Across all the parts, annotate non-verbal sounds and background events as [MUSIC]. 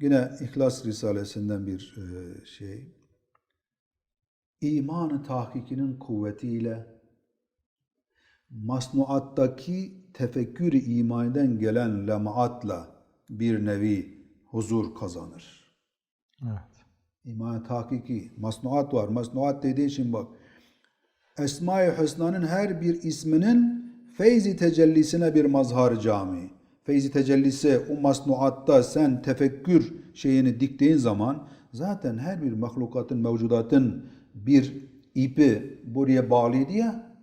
Yine İhlas Risalesinden bir e, şey. İmanı tahkikinin kuvvetiyle masnuattaki tefekkür imaniden gelen lemaatla bir nevi huzur kazanır. Evet. İman tahkiki, masnuat var. Masnuat dediği için bak. Esma-i Hüsna'nın her bir isminin feyzi tecellisine bir mazhar cami. Feyzi tecellisi o masnuatta sen tefekkür şeyini diktiğin zaman zaten her bir mahlukatın, mevcudatın bir ipi buraya bağlıydı ya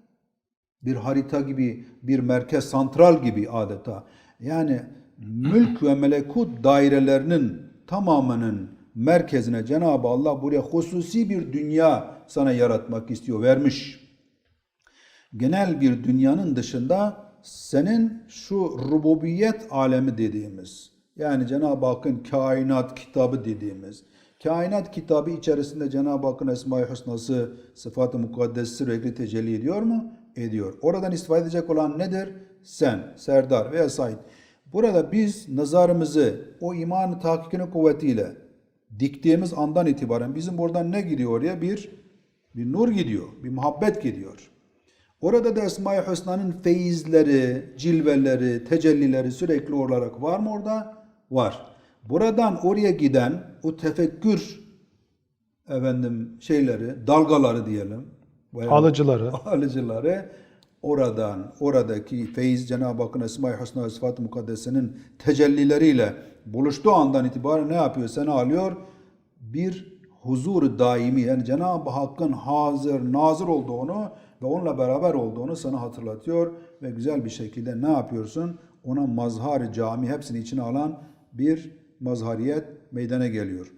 bir harita gibi, bir merkez santral gibi adeta. Yani mülk ve melekut dairelerinin tamamının merkezine Cenab-ı Allah buraya hususi bir dünya sana yaratmak istiyor, vermiş. Genel bir dünyanın dışında senin şu rububiyet alemi dediğimiz, yani Cenab-ı Hakk'ın kainat kitabı dediğimiz, kainat kitabı içerisinde Cenab-ı Hakk'ın Esma-i Hüsnası, sıfat-ı mukaddesi sürekli tecelli ediyor mu? Ediyor. Oradan istifade edecek olan nedir? Sen, Serdar veya Said. Burada biz nazarımızı o iman tahkikinin kuvvetiyle diktiğimiz andan itibaren bizim buradan ne gidiyor oraya? Bir, bir nur gidiyor, bir muhabbet gidiyor. Orada da Esma-i Hüsna'nın feyizleri, cilveleri, tecellileri sürekli olarak var mı orada? Var. Buradan oraya giden o tefekkür efendim şeyleri, dalgaları diyelim. Alıcıları. [LAUGHS] alıcıları oradan, oradaki feyiz Cenab-ı Hakk'ın Esma-i Hüsna ve Sıfat-ı Mukaddesinin tecellileriyle buluştuğu andan itibaren ne yapıyor? Seni alıyor bir huzur daimi yani Cenab-ı Hakk'ın hazır, nazır olduğunu ve onunla beraber olduğunu sana hatırlatıyor ve güzel bir şekilde ne yapıyorsun? Ona mazhar cami hepsini içine alan bir mazhariyet meydana geliyor.